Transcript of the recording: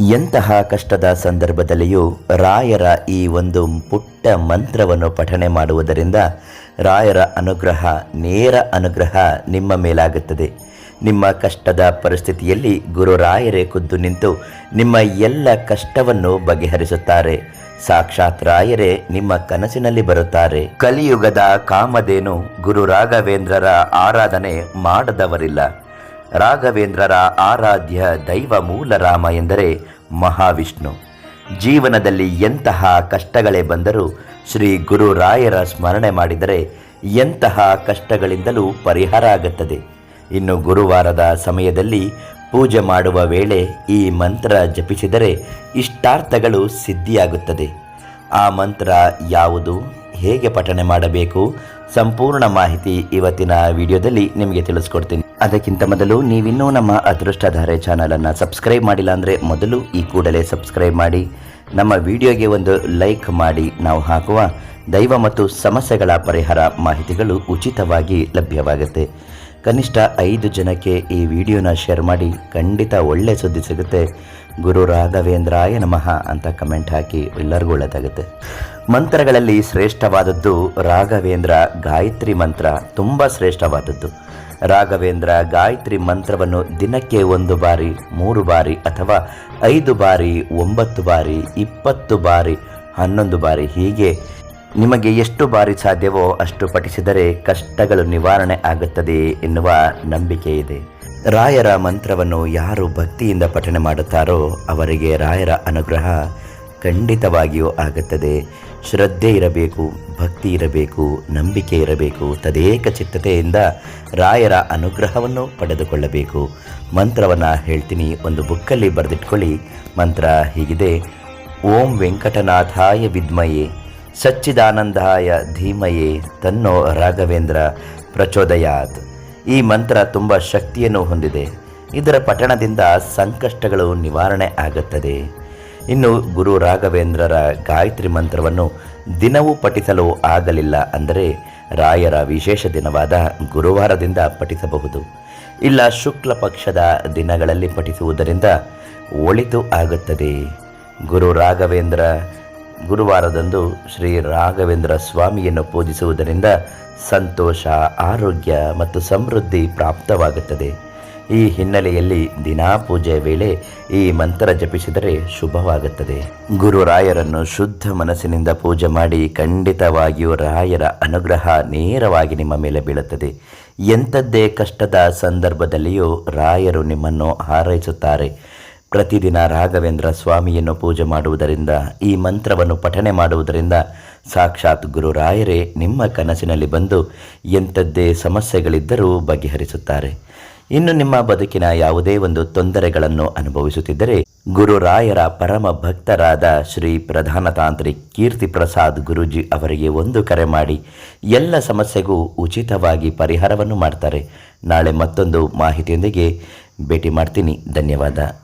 ಎಂತಹ ಕಷ್ಟದ ಸಂದರ್ಭದಲ್ಲಿಯೂ ರಾಯರ ಈ ಒಂದು ಪುಟ್ಟ ಮಂತ್ರವನ್ನು ಪಠನೆ ಮಾಡುವುದರಿಂದ ರಾಯರ ಅನುಗ್ರಹ, ನೇರ ಅನುಗ್ರಹ ನಿಮ್ಮ ಮೇಲಾಗುತ್ತದೆ. ನಿಮ್ಮ ಕಷ್ಟದ ಪರಿಸ್ಥಿತಿಯಲ್ಲಿ ಗುರು ರಾಯರೇ ಖುದ್ದು ನಿಂತು ನಿಮ್ಮ ಎಲ್ಲ ಕಷ್ಟವನ್ನು ಬಗೆಹರಿಸುತ್ತಾರೆ. ಸಾಕ್ಷಾತ್ ರಾಯರೇ ನಿಮ್ಮ ಕನಸಿನಲ್ಲಿ ಬರುತ್ತಾರೆ. ಕಲಿಯುಗದ ಕಾಮಧೇನು ಗುರು ರಾಘವೇಂದ್ರರ ಆರಾಧನೆ ಮಾಡದವರಿಲ್ಲ. ರಾಘವೇಂದ್ರರ ಆರಾಧ್ಯ ದೈವ ಮೂಲ ರಾಮ ಎಂದರೆ ಮಹಾವಿಷ್ಣು. ಜೀವನದಲ್ಲಿ ಎಂತಹ ಕಷ್ಟಗಳೇ ಬಂದರೂ ಶ್ರೀ ಗುರು ರಾಯರ ಸ್ಮರಣೆ ಮಾಡಿದರೆ ಎಂತಹ ಕಷ್ಟಗಳಿಂದಲೂ ಪರಿಹಾರ ಆಗುತ್ತದೆ. ಇನ್ನು ಗುರುವಾರದ ಸಮಯದಲ್ಲಿ ಪೂಜೆ ಮಾಡುವ ವೇಳೆ ಈ ಮಂತ್ರ ಜಪಿಸಿದರೆ ಇಷ್ಟಾರ್ಥಗಳು ಸಿದ್ಧಿಯಾಗುತ್ತದೆ. ಆ ಮಂತ್ರ ಯಾವುದು, ಹೇಗೆ ಪಠನೆ ಮಾಡಬೇಕು, ಸಂಪೂರ್ಣ ಮಾಹಿತಿ ಇವತ್ತಿನ ವಿಡಿಯೋದಲ್ಲಿ ನಿಮಗೆ ತಿಳಿಸ್ಕೊಡ್ತೀನಿ. ಅದಕ್ಕಿಂತ ಮೊದಲು ನೀವಿನ್ನೂ ನಮ್ಮ ಅದೃಷ್ಟಧಾರೆ ಚಾನಲನ್ನು ಸಬ್ಸ್ಕ್ರೈಬ್ ಮಾಡಿಲ್ಲ ಅಂದರೆ ಮೊದಲು ಈ ಕೂಡಲೇ ಸಬ್ಸ್ಕ್ರೈಬ್ ಮಾಡಿ. ನಮ್ಮ ವಿಡಿಯೋಗೆ ಒಂದು ಲೈಕ್ ಮಾಡಿ. ನಾವು ಹಾಕುವ ದೈವ ಮತ್ತು ಸಮಸ್ಯೆಗಳ ಪರಿಹಾರ ಮಾಹಿತಿಗಳು ಉಚಿತವಾಗಿ ಲಭ್ಯವಾಗುತ್ತೆ. ಕನಿಷ್ಠ ಐದು ಜನಕ್ಕೆ ಈ ವಿಡಿಯೋನ ಶೇರ್ ಮಾಡಿ. ಖಂಡಿತ ಒಳ್ಳೆ ಸುದ್ದಿ ಸಿಗುತ್ತೆ. ಗುರು ರಾಘವೇಂದ್ರಾಯ ನಮಃ ಅಂತ ಕಮೆಂಟ್ ಹಾಕಿ ಎಲ್ಲರಿಗೂ ಒಳ್ಳೆಯದಾಗುತ್ತೆ ಮಂತ್ರಗಳಲ್ಲಿ ಶ್ರೇಷ್ಠವಾದದ್ದು ರಾಘವೇಂದ್ರ ಗಾಯತ್ರಿ ಮಂತ್ರ. ತುಂಬ ಶ್ರೇಷ್ಠವಾದದ್ದು. ರಾಘವೇಂದ್ರ ಗಾಯತ್ರಿ ಮಂತ್ರವನ್ನು ದಿನಕ್ಕೆ ಒಂದು ಬಾರಿ, ಮೂರು ಬಾರಿ ಅಥವಾ ಐದು ಬಾರಿ, ಒಂಬತ್ತು ಬಾರಿ, ಇಪ್ಪತ್ತು ಬಾರಿ, ಹನ್ನೊಂದು ಬಾರಿ ಹೀಗೆ ನಿಮಗೆ ಎಷ್ಟು ಬಾರಿ ಸಾಧ್ಯವೋ ಅಷ್ಟು ಪಠಿಸಿದರೆ ಕಷ್ಟಗಳು ನಿವಾರಣೆ ಆಗುತ್ತದೆ ಎನ್ನುವ ನಂಬಿಕೆ ಇದೆ. ರಾಯರ ಮಂತ್ರವನ್ನು ಯಾರು ಭಕ್ತಿಯಿಂದ ಪಠನೆ ಮಾಡುತ್ತಾರೋ ಅವರಿಗೆ ರಾಯರ ಅನುಗ್ರಹ ಖಂಡಿತವಾಗಿಯೂ ಆಗುತ್ತದೆ. ಶ್ರದ್ಧೆ ಇರಬೇಕು, ಭಕ್ತಿ ಇರಬೇಕು, ನಂಬಿಕೆ ಇರಬೇಕು, ತದೇಕ ಚಿತ್ತತೆಯಿಂದ ರಾಯರ ಅನುಗ್ರಹವನ್ನು ಪಡೆದುಕೊಳ್ಳಬೇಕು. ಮಂತ್ರವನ್ನು ಹೇಳ್ತೀನಿ, ಒಂದು ಬುಕ್ಕಲ್ಲಿ ಬರೆದಿಟ್ಕೊಳ್ಳಿ. ಮಂತ್ರ ಹೀಗಿದೆ, ಓಂ ವೆಂಕಟನಾಥಾಯ ವಿದ್ಮಯೇ, ಸಚ್ಚಿದಾನಂದಾಯ ಧೀಮಯೇ, ತನ್ನೋ ರಾಘವೇಂದ್ರ ಪ್ರಚೋದಯಾತ್. ಈ ಮಂತ್ರ ತುಂಬ ಶಕ್ತಿಯನ್ನು ಹೊಂದಿದೆ. ಇದರ ಪಠಣದಿಂದ ಸಂಕಷ್ಟಗಳು ನಿವಾರಣೆ ಆಗುತ್ತದೆ. ಇನ್ನು ಗುರು ರಾಘವೇಂದ್ರರ ಗಾಯತ್ರಿ ಮಂತ್ರವನ್ನು ದಿನವೂ ಪಠಿಸಲು ಆಗಲಿಲ್ಲ ಅಂದರೆ ರಾಯರ ವಿಶೇಷ ದಿನವಾದ ಗುರುವಾರದಿಂದ ಪಠಿಸಬಹುದು. ಇಲ್ಲ ಶುಕ್ಲ ಪಕ್ಷದ ದಿನಗಳಲ್ಲಿ ಪಠಿಸುವುದರಿಂದ ಒಳಿತು ಆಗುತ್ತದೆ. ಗುರು ರಾಘವೇಂದ್ರ ಗುರುವಾರದಂದು ಶ್ರೀ ರಾಘವೇಂದ್ರ ಸ್ವಾಮಿಯನ್ನು ಪೂಜಿಸುವುದರಿಂದ ಸಂತೋಷ, ಆರೋಗ್ಯ ಮತ್ತು ಸಮೃದ್ಧಿ ಪ್ರಾಪ್ತವಾಗುತ್ತದೆ. ಈ ಹಿನ್ನೆಲೆಯಲ್ಲಿ ದಿನಾ ಪೂಜೆಯ ವೇಳೆ ಈ ಮಂತ್ರ ಜಪಿಸಿದರೆ ಶುಭವಾಗುತ್ತದೆ. ಗುರುರಾಯರನ್ನು ಶುದ್ಧ ಮನಸ್ಸಿನಿಂದ ಪೂಜೆ ಮಾಡಿ ಖಂಡಿತವಾಗಿಯೂ ರಾಯರ ಅನುಗ್ರಹ ನೇರವಾಗಿ ನಿಮ್ಮ ಮೇಲೆ ಬೀಳುತ್ತದೆ. ಎಂಥದ್ದೇ ಕಷ್ಟದ ಸಂದರ್ಭದಲ್ಲಿಯೂ ರಾಯರು ನಿಮ್ಮನ್ನು ಹಾರೈಸುತ್ತಾರೆ. ಪ್ರತಿದಿನ ರಾಘವೇಂದ್ರ ಸ್ವಾಮಿಯನ್ನು ಪೂಜೆ ಮಾಡುವುದರಿಂದ, ಈ ಮಂತ್ರವನ್ನು ಪಠನೆ ಮಾಡುವುದರಿಂದ ಸಾಕ್ಷಾತ್ ಗುರುರಾಯರೇ ನಿಮ್ಮ ಕನಸಿನಲ್ಲಿ ಬಂದು ಎಂಥದ್ದೇ ಸಮಸ್ಯೆಗಳಿದ್ದರೂ ಬಗೆಹರಿಸುತ್ತಾರೆ. ಇನ್ನು ನಿಮ್ಮ ಬದುಕಿನ ಯಾವುದೇ ಒಂದು ತೊಂದರೆಗಳನ್ನು ಅನುಭವಿಸುತ್ತಿದ್ದರೆ ಗುರುರಾಯರ ಪರಮ ಭಕ್ತರಾದ ಶ್ರೀ ಪ್ರಧಾನ ತಾಂತ್ರಿಕ್ ಕೀರ್ತಿ ಪ್ರಸಾದ್ ಗುರುಜಿ ಅವರಿಗೆ ಒಂದು ಕರೆ ಮಾಡಿ ಎಲ್ಲ ಸಮಸ್ಯೆಗೂ ಉಚಿತವಾಗಿ ಪರಿಹಾರವನ್ನು ಮಾಡ್ತಾರೆ. ನಾಳೆ ಮತ್ತೊಂದು ಮಾಹಿತಿಯೊಂದಿಗೆ ಭೇಟಿ ಮಾಡ್ತೀನಿ. ಧನ್ಯವಾದ.